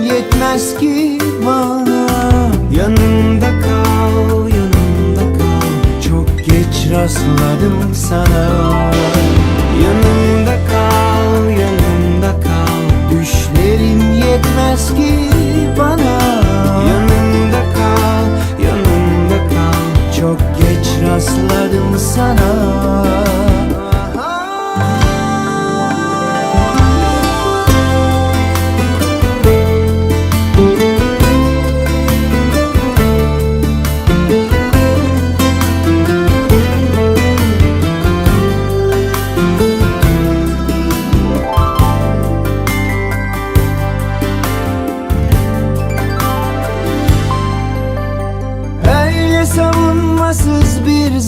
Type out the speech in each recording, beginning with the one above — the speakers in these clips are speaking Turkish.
yetmez ki bana. Yanımda kal, yanımda kal. Çok geç rastladım sana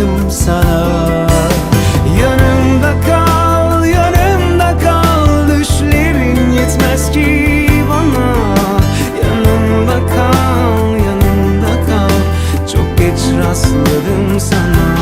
rastladım sana. Yanımda kal, yanımda kal. Düşlerin yetmez ki bana. Yanımda kal, yanımda kal. Çok geç rastladım sana